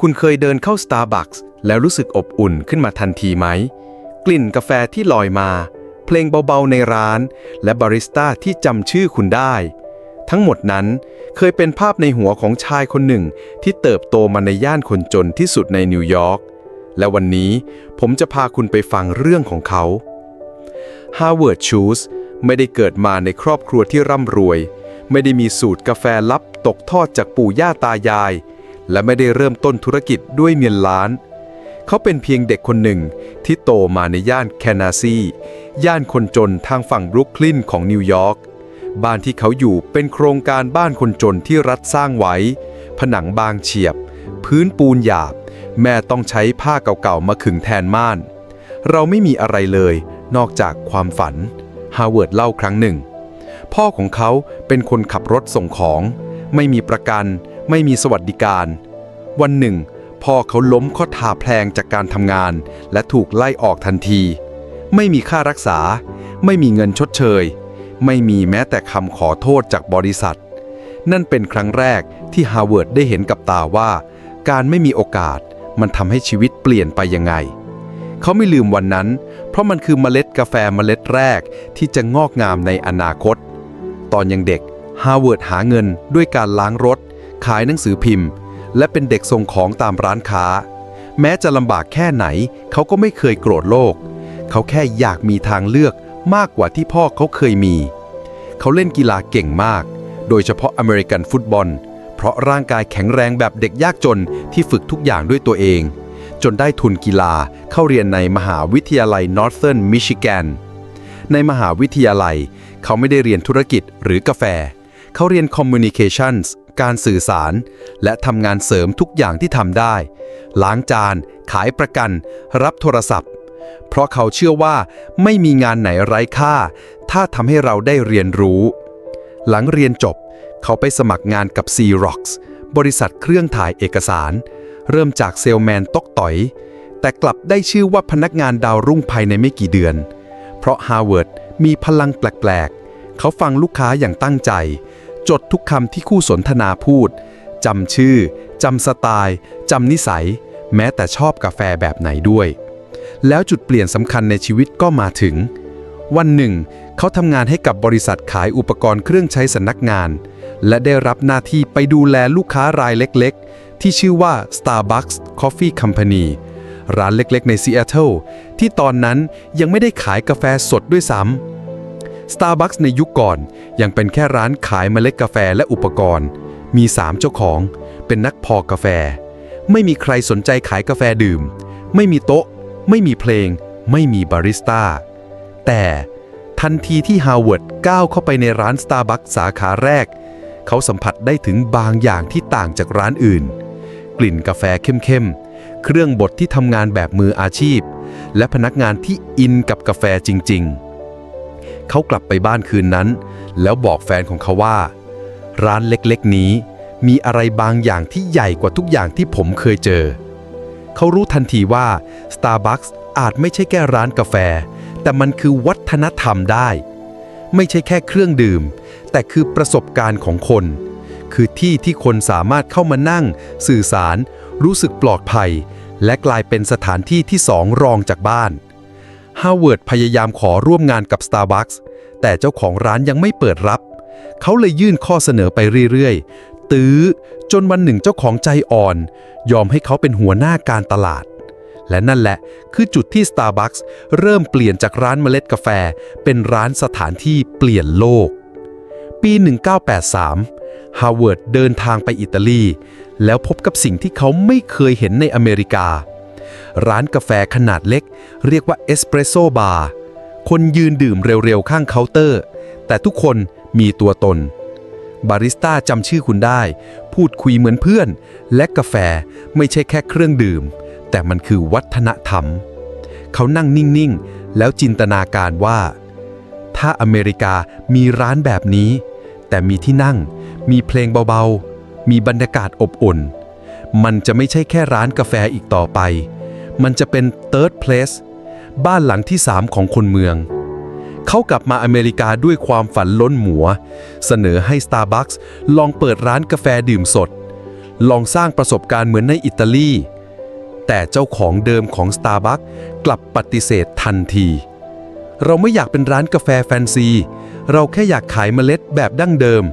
คุณเคยเดินเข้า Starbucks แล้วรู้สึกอบอุ่นขึ้นมาทันทีไหม กลิ่นกาแฟที่ลอยมา เพลงเบาๆในร้าน และบาริสต้าที่จำชื่อคุณได้ ทั้งหมดนั้นเคยเป็นภาพในหัวของชายคนหนึ่งที่เติบโตมาในย่านคนจนที่สุดในนิวยอร์ก และวันนี้ผมจะพาคุณไปฟังเรื่องของเขา Harvard Shoes ไม่ได้เกิดมาในครอบครัวที่ร่ำรวย ไม่ได้มีสูตรกาแฟลับตกทอดจากปู่ย่าตายาย และไม่ได้เริ่มต้นธุรกิจด้วยเงินล้าน เขาเป็นเพียงเด็กคนหนึ่งที่โตมาในย่านแคนาซีย่านคนจนทางฝั่งบรุกลินของนิวยอร์กบ้านที่เขาอยู่เป็นโครงการบ้านคนจนที่รัฐสร้างไว้ ผนังบางเฉียบ พื้นปูนหยาบ แม่ต้องใช้ผ้าเก่าๆมาขึงแทนม่าน เราไม่มีอะไรเลย นอกจากความฝัน ฮาร์วาร์ดเล่าครั้งหนึ่ง พ่อของเขาเป็นคนขับรถส่งของ ไม่มีประกัน ไม่มีสวัสดิการ วันหนึ่ง พ่อเขาล้มข้อเท้าแพลงจากการทำงาน และถูกไล่ออกทันที ไม่มีค่ารักษา ไม่มีเงินชดเชย ไม่มีแม้แต่คำขอโทษจากบริษัท นั่นเป็นครั้งแรกที่ฮาร์วาร์ดได้เห็นกับตาว่า การไม่มีโอกาสมันทำให้ชีวิตเปลี่ยนไปยังไง เขาไม่ลืมวันนั้น เพราะมันคือเมล็ดกาแฟเมล็ดแรกที่จะงอกงามในอนาคต ตอนยังเด็กฮาร์วาร์ดหาเงินด้วยการล้างรถ ขายหนังสือพิมพ์ และเป็นเด็กส่งของตามร้านค้า แม้จะลำบากแค่ไหน เขาก็ไม่เคยโกรธโลก เขาแค่อยากมีทางเลือกมากกว่าที่พ่อเขาเคยมี เขาเล่นกีฬาเก่งมาก โดยเฉพาะอเมริกันฟุตบอล เพราะร่างกายแข็งแรงแบบเด็กยากจนที่ฝึกทุกอย่างด้วยตัวเอง จนได้ทุนกีฬาเข้าเรียนในมหาวิทยาลัย Northern Michigan ในมหาวิทยาลัย เขาไม่ได้เรียนธุรกิจหรือกาแฟ เขาเรียน Communications การสื่อสาร และทำงานเสริมทุกอย่างที่ทำได้ ล้างจาน ขายประกัน รับโทรศัพท์ เพราะเขาเชื่อว่าไม่มีงานไหนไร้ค่า ถ้าทำให้เราได้เรียนรู้ หลังเรียนจบ เขาไปสมัครงานกับ Xerox บริษัทเครื่องถ่ายเอกสาร เริ่มจากเซลแมนตกต่อย แต่กลับได้ชื่อว่าพนักงานดาวรุ่งภายในไม่กี่เดือน เพราะฮาร์วาร์ดมีพลังแปลกๆ เขาฟังลูกค้าอย่างตั้งใจ จดทุกคำที่คู่สนทนาพูดจำชื่อจำสไตล์จำนิสัย แม้แต่ชอบกาแฟแบบไหนด้วย แล้วจุดเปลี่ยนสำคัญในชีวิตก็มาถึง วันหนึ่ง เขาทำงานให้กับบริษัทขายอุปกรณ์เครื่องใช้สำนักงาน และได้รับหน้าที่ไปดูแลลูกค้ารายเล็กๆ ที่ชื่อว่า Starbucks Coffee Company ร้านเล็กๆ ในซีแอตเทิลที่ตอนนั้นยังไม่ได้ขายกาแฟสดด้วยซ้ำ Starbucks ในยุคก่อน ยังเป็นแค่ร้านขายเมล็ดกาแฟและอุปกรณ์ มี 3 เจ้าของ เป็นนักพอกาแฟ ไม่มีใครสนใจขายกาแฟดื่ม ไม่มีโต๊ะ ไม่มีเพลง ไม่มีบาริสต้า แต่ทันทีที่ฮาวเวิร์ดก้าวเข้าไปในร้าน Starbucks สาขาแรก เขาสัมผัสได้ถึงบางอย่างที่ต่างจากร้านอื่น กลิ่นกาแฟเข้มๆ เครื่องบดที่ทำงานแบบมืออาชีพ และพนักงานที่อินกับกาแฟจริง ๆ เขากลับไปบ้านคืนนั้น แล้วบอกแฟนของเขาว่า ร้านเล็กๆนี้ มีอะไรบางอย่างที่ใหญ่กว่าทุกอย่างที่ผมเคยเจอ เขารู้ทันทีว่า Starbucks อาจไม่ใช่แค่ร้านกาแฟ แต่มันคือวัฒนธรรมได้ ไม่ใช่แค่เครื่องดื่ม แต่คือประสบการณ์ของคน คือที่ที่คนสามารถเข้ามานั่ง สื่อสาร รู้สึกปลอดภัย และกลายเป็นสถานที่ที่สองรองจากบ้าน ฮาวเวิร์ดพยายามขอร่วมงานกับ Starbucks แต่เจ้าของร้านยังไม่เปิดรับ เขาเลยยื่นข้อเสนอไปเรื่อยๆ ตื้อจนวันหนึ่งเจ้าของใจอ่อน ยอมให้เขาเป็นหัวหน้าการตลาด และนั่นแหละคือจุดที่ Starbucks เริ่มเปลี่ยนจากร้านเมล็ดกาแฟ เป็นร้านสถานที่เปลี่ยนโลก ปี 1983 ฮาร์วาร์ดเดินทางไปอิตาลี แล้วพบกับสิ่งที่เขาไม่เคยเห็นในอเมริกา ร้านกาแฟขนาดเล็ก เรียกว่าเอสเปรสโซบาร์คนยืนดื่มเร็วๆ ข้างเคาน์เตอร์ แต่ทุกคนมีตัวตน บาริสต้าจำชื่อคุณได้ พูดคุยเหมือนเพื่อน และกาแฟไม่ใช่แค่เครื่องดื่ม แต่มันคือวัฒนธรรม เขานั่งนิ่งๆ แล้วจินตนาการว่า ถ้าอเมริกามีร้านแบบนี้ แต่มีที่นั่ง มีเพลงเบาๆ มีบรรยากาศอบอุ่น มันจะไม่ใช่แค่ร้านกาแฟอีกต่อไป มันจะเป็น third place บ้านหลังที่ 3 ของคนเมือง เขากลับมาอเมริกาด้วยความฝันล้นหมัว เสนอให้ Starbucks ลองเปิดร้านกาแฟดื่มสด ลองสร้างประสบการณ์เหมือนในอิตาลี แต่เจ้าของเดิมของ Starbucks กลับปฏิเสธทันที เราไม่อยากเป็นร้านกาแฟแฟนซี เราแค่อยากขายเมล็ดแบบดั้งเดิม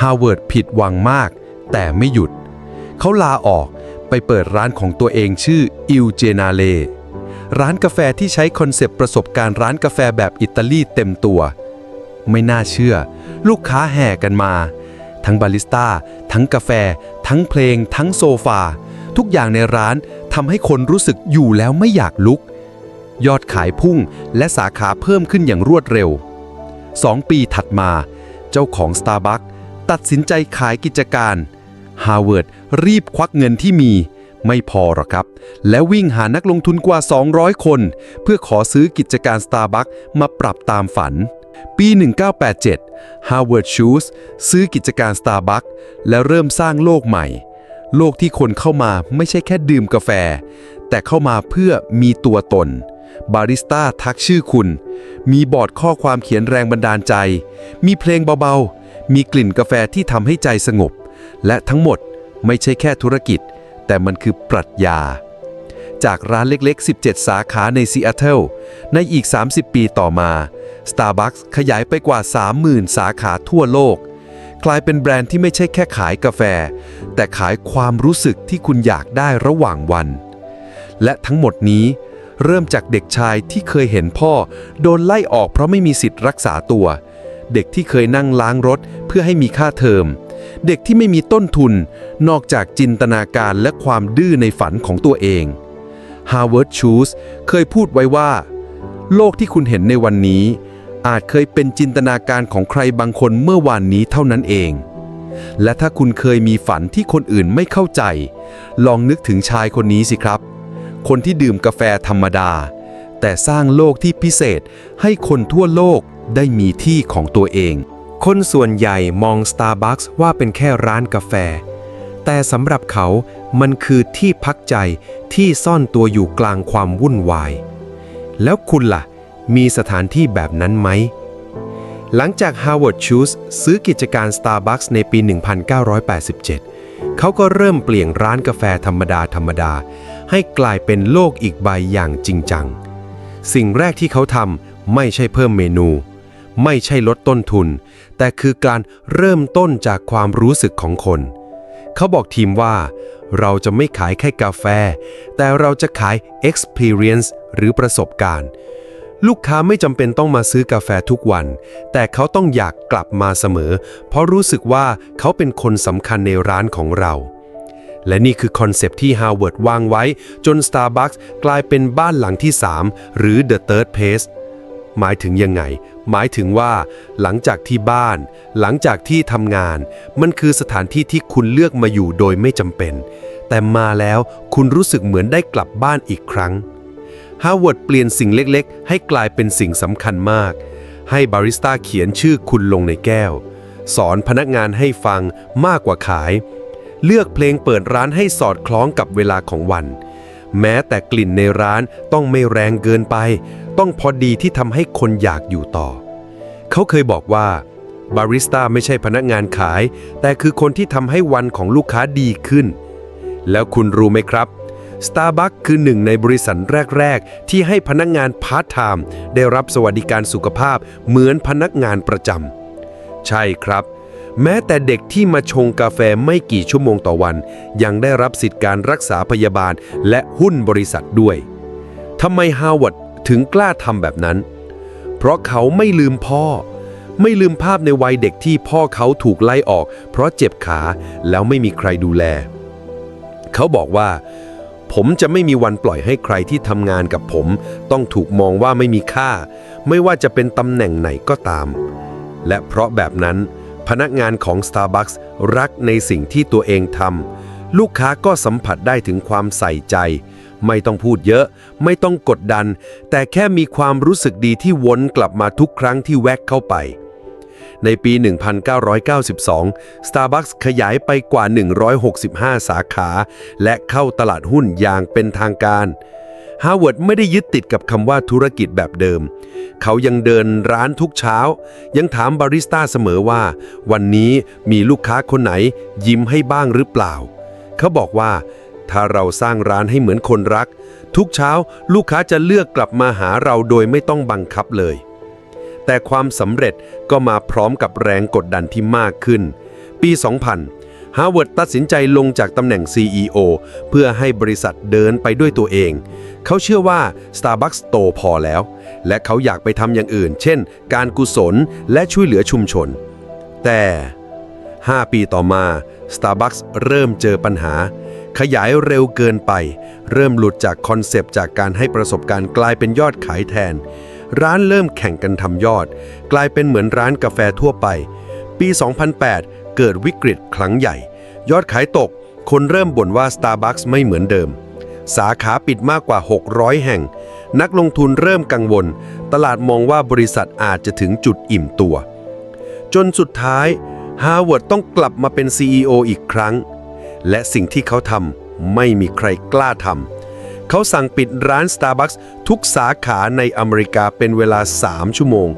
ฮาวเวิร์ดผิดหวังมาก แต่ไม่หยุด เขาลาออก ไปเปิดร้านของตัวเองชื่ออิลเจนาเลร้านกาแฟที่ใช้คอนเซปต์ประสบการณ์ร้านกาแฟแบบอิตาลีเต็มตัว ไม่น่าเชื่อ ลูกค้าแห่กันมา ทั้งบาริสต้า ทั้งกาแฟ ทั้งเพลง ทั้งโซฟา ทุกอย่างในร้านทำให้คนรู้สึกอยู่แล้วไม่อยากลุก ยอดขายพุ่งและสาขาเพิ่มขึ้นอย่างรวดเร็ว 2 ปีถัดมา เจ้าของ Starbucks ตัดสินใจขายกิจการ ฮาร์วาร์ดรีบควักเงินที่มี ไม่พอหรอกครับ และวิ่งหานักลงทุนกว่า 200 คน เพื่อขอซื้อกิจการ Starbucks มาปรับตามฝัน ปี 1987 Harvard Shoes ซื้อกิจการ Starbucks และเริ่มสร้างโลกใหม่ โลกที่คนเข้ามาไม่ใช่แค่ดื่มกาแฟ แต่เข้ามาเพื่อมีตัวตนบาริสต้าทักชื่อคุณ มีบอร์ดข้อความเขียนแรงบันดาลใจ มีเพลงเบาๆ มีกลิ่นกาแฟที่ทำให้ใจสงบ และทั้งหมดไม่ใช่แค่ธุรกิจ แต่มันคือปรัชญา จากร้านเล็กๆ 17 สาขาในซีแอตเทิลในอีก 30 ปีต่อมา Starbucks ขยายไปกว่า 30,000 สาขาทั่วโลก กลายเป็นแบรนด์ที่ไม่ใช่แค่ขายกาแฟ แต่ขายความรู้สึกที่คุณอยากได้ระหว่างวัน และทั้งหมดนี้เริ่มจากเด็กชายที่เคยเห็นพ่อ โดนไล่ออกเพราะไม่มีสิทธิ์รักษาตัว เด็กที่เคยนั่งล้างรถเพื่อให้มีค่าเทอม เด็กที่ไม่มีต้นทุน นอกจากจินตนาการและความดื้อในฝันของตัวเอง Harvard Shoes เคยพูดไว้ว่า โลกที่คุณเห็นในวันนี้ อาจเคยเป็นจินตนาการของใครบางคนเมื่อวานนี้เท่านั้นเอง และถ้าคุณเคยมีฝันที่คนอื่นไม่เข้าใจ ลองนึกถึงชายคนนี้สิครับ คนที่ดื่มกาแฟธรรมดา แต่สร้างโลกที่พิเศษให้คนทั่วโลกได้มีที่ของตัวเอง คนส่วนใหญ่มอง Starbucks ว่าเป็นแค่ร้านกาแฟ แต่สำหรับเขามันคือที่พักใจที่ซ่อนตัวอยู่กลางความวุ่นวาย แล้วคุณล่ะ มีสถานที่แบบนั้นไหม หลังจาก Howard Schultz ซื้อกิจการ Starbucks ในปี 1987 เขาก็เริ่มเปลี่ยนร้านกาแฟธรรมดาธรรมดา ให้กลายเป็นโลกอีกใบอย่างจริงจัง สิ่งแรกที่เขาทำไม่ใช่เพิ่มเมนู ไม่ใช่ลดต้นทุน แต่คือการเริ่มต้นจากความรู้สึกของคน เขาบอกทีมว่า เราจะไม่ขายแค่กาแฟ แต่เราจะขาย experience หรือประสบการณ์ ลูกค้าไม่จำเป็นต้องมาซื้อกาแฟทุกวัน แต่เขาต้องอยากกลับมาเสมอ เพราะรู้สึกว่าเขาเป็นคนสำคัญในร้านของเราและนี่คือคอนเซปที่ Harvard วางไว้ จน Starbucks กลายเป็นบ้านหลังที่ 3 หรือ The Third Place หมายถึงยังไง หมายถึงว่า หลังจากที่บ้าน หลังจากที่ทำงาน มันคือสถานที่ที่คุณเลือกมาอยู่โดยไม่จำเป็น แต่มาแล้วคุณรู้สึกเหมือนได้กลับบ้านอีกครั้งฮาร์วาร์ดเปลี่ยนสิ่งเล็กๆ ให้กลายเป็นสิ่งสำคัญมาก ให้บาริสต้าเขียนชื่อคุณลงในแก้ว สอนพนักงานให้ฟังมากกว่าขาย เลือกเพลงเปิดร้านให้สอดคล้องกับเวลาของวัน แม้แต่กลิ่นในร้านต้องไม่แรงเกินไป ต้องพอดีที่ทำให้คนอยากอยู่ต่อ เขาเคยบอกว่าบาริสต้าไม่ใช่พนักงานขาย แต่คือคนที่ทำให้วันของลูกค้าดีขึ้น แล้วคุณรู้ไหมครับ Starbucks คือหนึ่งในบริษัทแรก ๆ ที่ให้พนักงานพาร์ทไทม์ได้รับสวัสดิการสุขภาพเหมือนพนักงานประจำใช่ครับ แม้แต่เด็กที่มาชงกาแฟไม่กี่ชั่วโมงต่อวัน ยังได้รับสิทธิการรักษาพยาบาลและหุ้นบริษัทด้วยทำไมฮาวาร์ด ถึงกล้าทำแบบนั้น เพราะเขาไม่ลืมพ่อ ไม่ลืมภาพในวัยเด็กที่พ่อเขาถูกไล่ออก เพราะเจ็บขาแล้วไม่มีใครดูแล เขาบอกว่า ผมจะไม่มีวันปล่อยให้ใครที่ทำงานกับผม ต้องถูกมองว่าไม่มีค่า ไม่ว่าจะเป็นตำแหน่งไหนก็ตาม และเพราะแบบนั้น พนักงานของ Starbucks รักในสิ่งที่ตัวเองทำลูกค้าก็สัมผัสได้ถึงความใส่ใจ ไม่ต้องพูดเยอะ ไม่ต้องกดดัน แต่แค่มีความรู้สึกดีที่วนกลับมาทุกครั้งที่แวกเข้าไป ในปี 1992 Starbucks ขยายไปกว่า 165 สาขา และเข้าตลาดหุ้นอย่างเป็นทางการฮาร์วาร์ดไม่ได้ยึดติดกับคำว่าธุรกิจแบบเดิม เขายังเดินร้านทุกเช้า ยังถามบาริสต้าเสมอว่า วันนี้มีลูกค้าคนไหนยิ้มให้บ้างหรือเปล่า เขาบอกว่า ถ้าเราสร้างร้านให้เหมือนคนรัก ทุกเช้าลูกค้าจะเลือกกลับมาหาเราโดยไม่ต้องบังคับเลย แต่ความสำเร็จก็มาพร้อมกับแรงกดดันที่มากขึ้น ปี 2000ฮาร์วาร์ดตัดสินใจลงจากตำแหน่ง CEO เพื่อให้บริษัทเดินไปด้วยตัวเอง เขาเชื่อว่า Starbucks โตพอแล้ว และเขาอยากไปทำอย่างอื่น เช่น การกุศลและช่วยเหลือชุมชน แต่ 5 ปีต่อมา Starbucks เริ่มเจอปัญหา ขยายเร็วเกินไป เริ่มหลุดจากคอนเซปต์จากการให้ประสบการณ์กลายเป็นยอดขายแทน ร้านเริ่มแข่งกันทำยอด กลายเป็นเหมือนร้านกาแฟทั่วไป ปี 2008 เกิดวิกฤตครั้งใหญ่ ยอดขายตก คนเริ่มบ่นว่า Starbucks ไม่เหมือนเดิม สาขาปิดมากกว่า 600 แห่ง นักลงทุนเริ่มกังวล ตลาดมองว่าบริษัทอาจจะถึงจุดอิ่มตัว จนสุดท้ายฮาร์วาร์ดต้องกลับมาเป็น CEO อีกครั้ง และสิ่งที่เขาทำไม่มีใครกล้าทำเขาสั่งปิดร้าน Starbucks ทุกสาขาในอเมริกาเป็นเวลา 3 ชั่วโมง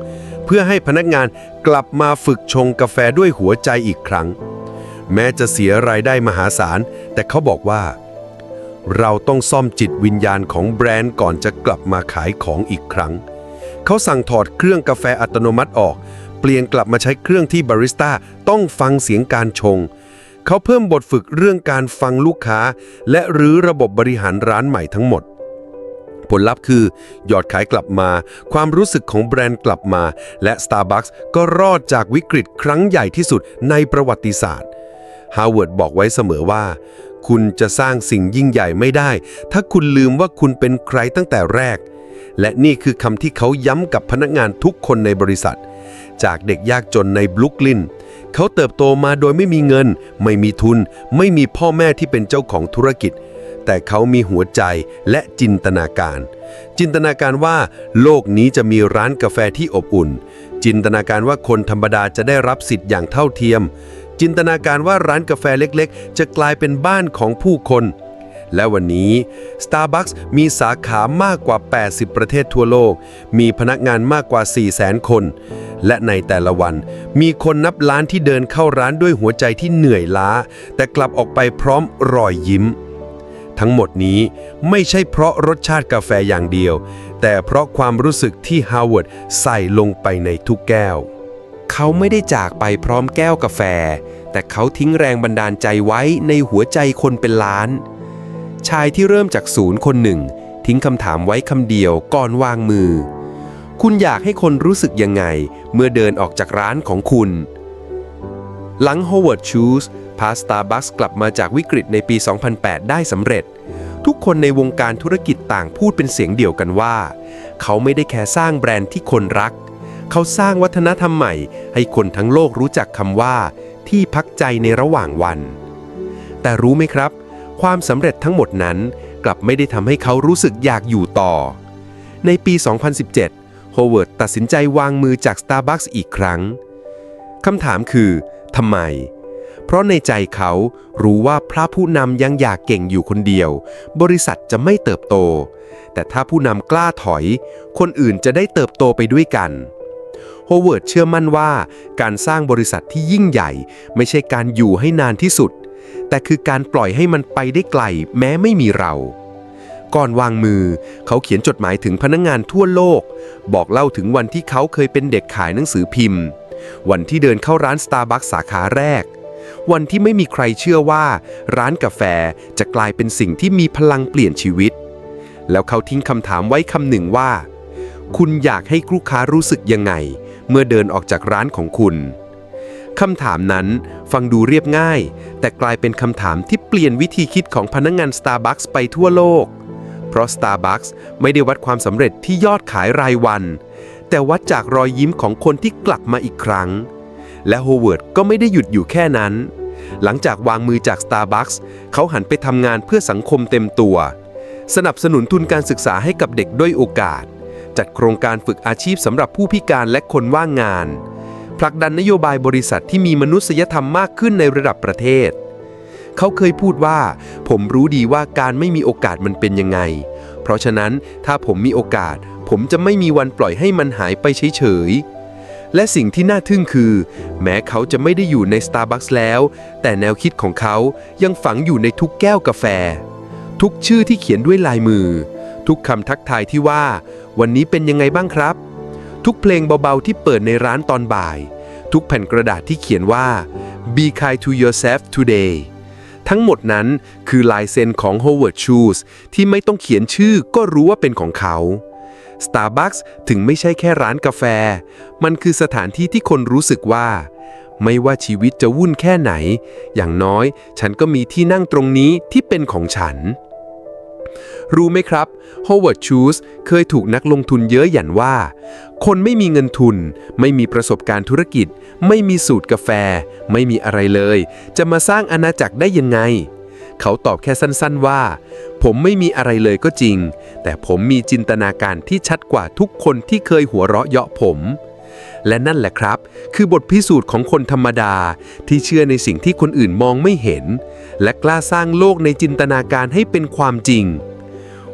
เพื่อให้พนักงานกลับมาฝึกชงกาแฟด้วยหัวใจอีกครั้ง แม้จะเสียรายได้มหาศาล แต่เขาบอกว่า เราต้องซ่อมจิตวิญญาณของแบรนด์ก่อนจะกลับมาขายของอีกครั้ง เขาสั่งถอดเครื่องกาแฟอัตโนมัติออก เปลี่ยนกลับมาใช้เครื่องที่บาริสต้าต้องฟังเสียงการชง เขาเพิ่มบทฝึกเรื่องการฟังลูกค้า และรื้อระบบบริหารร้านใหม่ทั้งหมด ผลลัพธ์คือ ยอดขายกลับมา ความรู้สึกของแบรนด์กลับมา และ Starbucks ก็รอดจากวิกฤตครั้งใหญ่ที่สุดในประวัติศาสตร์ฮาวเวิร์ดบอกไว้เสมอว่า คุณจะสร้างสิ่งยิ่งใหญ่ไม่ได้ ถ้าคุณลืมว่าคุณเป็นใครตั้งแต่แรก และนี่คือคำที่เขาย้ำกับพนักงานทุกคนในบริษัท จากเด็กยากจนในบลุกลิน เขาเติบโตมาโดยไม่มีเงิน ไม่มีทุน ไม่มีพ่อแม่ที่เป็นเจ้าของธุรกิจ แต่เขามีหัวใจและจินตนาการ จินตนาการว่าโลกนี้จะมีร้านกาแฟที่อบอุ่น จินตนาการว่าคนธรรมดาจะได้รับสิทธิ์อย่างเท่าเทียม จินตนาการว่าร้านกาแฟเล็กๆ จะกลายเป็นบ้านของผู้คน และวันนี้ Starbucks มีสาขามากกว่า 80 ประเทศทั่วโลก มีพนักงานมากกว่า 400,000 คน และในแต่ละวัน มีคนนับล้านที่เดินเข้าร้านด้วยหัวใจที่เหนื่อยล้า แต่กลับออกไปพร้อมรอยยิ้ม ทั้งหมดนี้ไม่ใช่เพราะรสชาติกาแฟอย่างเดียว แต่เพราะความรู้สึกที่ฮาวเวิร์ดใส่ลงไปในทุกแก้ว เขาไม่ได้จากไปพร้อมแก้วกาแฟ แต่เขาทิ้งแรงบันดาลใจไว้ในหัวใจคนเป็นล้าน ชายที่เริ่มจากศูนย์คนหนึ่ง ทิ้งคำถามไว้คำเดียวก่อนวางมือ คุณอยากให้คนรู้สึกยังไง เมื่อเดินออกจากร้านของคุณ หลัง Howard Schultz พา Starbucks กลับมาจากวิกฤตในปี 2008 ได้สำเร็จ ทุกคนในวงการธุรกิจต่างพูดเป็นเสียงเดียวกันว่า เขาไม่ได้แค่สร้างแบรนด์ที่คนรัก เขาสร้างวัฒนธรรมใหม่ ให้คนทั้งโลกรู้จักคำว่า ที่พักใจในระหว่างวัน แต่รู้ไหมครับ ความสำเร็จทั้งหมดนั้น กลับไม่ได้ทำให้เขารู้สึกอยากอยู่ต่อ ในปี 2017 โฮเวิร์ดตัดสินใจวางมือจาก Starbucks อีกครั้งคำถามคือทำไม เพราะในใจเขารู้ว่าพระผู้นำยังอยากเก่งอยู่คนเดียว บริษัทจะไม่เติบโต แต่ถ้าผู้นำกล้าถอย คนอื่นจะได้เติบโตไปด้วยกันโฮเวิร์ดเชื่อมั่นว่า การสร้างบริษัทที่ยิ่งใหญ่ ไม่ใช่การอยู่ให้นานที่สุด แต่คือการปล่อยให้มันไปได้ไกลแม้ไม่มีเรา ก่อนวางมือ เขาเขียนจดหมายถึงพนักงงานทั่วโลก บอกเล่าถึงวันที่เขาเคยเป็นเด็กขายหนังสือพิมพ์ วันที่เดินเข้าร้าน Starbucks สาขาแรก วันที่ไม่มีใครเชื่อว่า ร้านกาแฟจะกลายเป็นสิ่งที่มีพลังเปลี่ยนชีวิต แล้วเขาทิ้งคำถามไว้คำหนึ่งว่า คุณอยากให้ลูกค้ารู้สึกยังไง เมื่อเดินออกจากร้านของคุณ คำถามนั้นฟังดูเรียบง่าย แต่กลายเป็นคำถามที่เปลี่ยนวิธีคิดของพนักงงาน Starbucks ไปทั่วโลก เพราะ Starbucks ไม่ได้วัดความสำเร็จที่ยอดขายรายวัน แต่วัดจากรอยยิ้มของคนที่กลับมาอีกครั้ง และโฮเวิร์ดก็ไม่ได้หยุดอยู่แค่นั้น หลังจากวางมือจาก Starbucks เขาหันไปทำงานเพื่อสังคมเต็มตัว สนับสนุนทุนการศึกษาให้กับเด็กด้อยโอกาส จัดโครงการฝึกอาชีพสำหรับผู้พิการและคนว่างงาน ผลักดันนโยบายบริษัทที่มีมนุษยธรรมมากขึ้นในระดับประเทศ เขาเคยพูดว่า ผมรู้ดีว่าการไม่มีโอกาสมันเป็นยังไง เพราะฉะนั้นถ้าผมมีโอกาส ผมจะไม่มีวันปล่อยให้มันหายไปเฉยๆ และสิ่งที่น่าทึ่งคือ แม้เขาจะไม่ได้อยู่ใน Starbucks แล้ว แต่แนวคิดของเขายังฝังอยู่ในทุกแก้วกาแฟ ทุกชื่อที่เขียนด้วยลายมือ ทุกคำทักทายที่ว่า วันนี้เป็นยังไงบ้างครับ ทุกเพลงเบาๆที่เปิดในร้านตอนบ่าย ทุกแผ่นกระดาษที่เขียนว่า be kind to yourself today ทั้งหมดนั้นคือลายเซ็นของ Howard Schultz ที่ไม่ต้องเขียนชื่อก็รู้ว่าเป็นของเขา Starbucks ถึงไม่ใช่แค่ร้านกาแฟ มันคือสถานที่ที่คนรู้สึกว่า ไม่ว่าชีวิตจะวุ่นแค่ไหน อย่างน้อยฉันก็มีที่นั่งตรงนี้ที่เป็นของฉัน รู้ไหมครับ Howard Schultz เคยถูกนักลงทุนเยอะหยันว่า คนไม่มีเงินทุน ไม่มีประสบการณ์ธุรกิจ ไม่มีสูตรกาแฟ ไม่มีอะไรเลย จะมาสร้างอาณาจักรได้ยังไง เขาตอบแค่สั้นๆว่า ผมไม่มีอะไรเลยก็จริง แต่ผมมีจินตนาการที่ชัดกว่าทุกคนที่เคยหัวเราะเยาะผมและนั่นแหละครับ คือบทพิสูจน์ของคนธรรมดา ที่เชื่อในสิ่งที่คนอื่นมองไม่เห็น และกล้าสร้างโลกในจินตนาการให้เป็นความจริง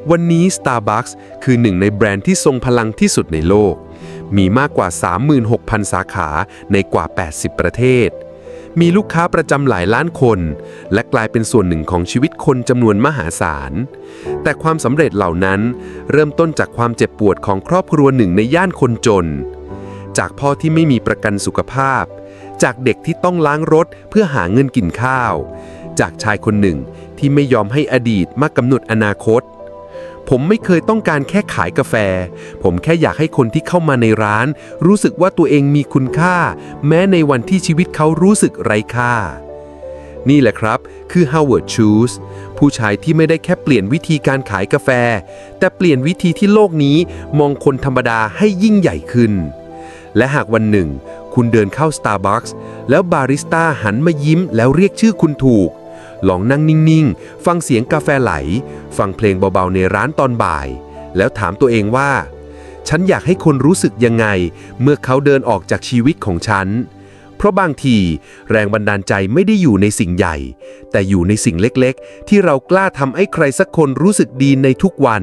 วันนี้ Starbucks คือหนึ่งในแบรนด์ที่ทรงพลังที่สุดในโลก มีมากกว่า 36,000 สาขาในกว่า 80 ประเทศ มีลูกค้าประจำหลายล้านคน และกลายเป็นส่วนหนึ่งของชีวิตคนจำนวนมหาศาล แต่ความสำเร็จเหล่านั้นเริ่มต้นจากความเจ็บปวดของครอบครัวหนึ่งในย่านคนจน จากพ่อที่ไม่มีประกันสุขภาพ จากเด็กที่ต้องล้างรถเพื่อหาเงินกินข้าว จากชายคนหนึ่งที่ไม่ยอมให้อดีตมากำหนดอนาคต ผมไม่เคยต้องการแค่ขายกาแฟ ผมแค่อยากให้คนที่เข้ามาในร้าน รู้สึกว่าตัวเองมีคุณค่า แม้ในวันที่ชีวิตเขารู้สึกไร้ค่า นี่แหละครับ คือ Howard Schultz ผู้ชายที่ไม่ได้แค่เปลี่ยนวิธีการขายกาแฟ แต่เปลี่ยนวิธีที่โลกนี้มองคนธรรมดาให้ยิ่งใหญ่ขึ้น และหากวันหนึ่ง คุณเดินเข้า Starbucks แล้วบาริสต้าหันมายิ้มแล้วเรียกชื่อคุณถูก ลองนั่งนิ่งๆ ฟังเสียงกาแฟไหล ฟังเพลงเบาๆในร้านตอนบ่าย แล้วถามตัวเองว่า ฉันอยากให้คนรู้สึกยังไง เมื่อเขาเดินออกจากชีวิตของฉัน เพราะบางทีแรงบันดาลใจไม่ได้อยู่ในสิ่งใหญ่ แต่อยู่ในสิ่งเล็กๆ ที่เรากล้าทำให้ใครสักคนรู้สึกดีในทุกวัน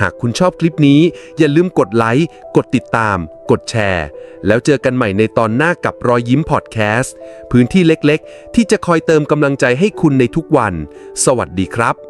หากคุณชอบคลิปนี้อย่าลืมกดไลค์ กดติดตาม กดแชร์ แล้วเจอกันใหม่ในตอนหน้ากับรอยยิ้มพอดแคสต์ พื้นที่เล็กๆ ที่จะคอยเติมกำลังใจให้คุณในทุกวัน สวัสดีครับ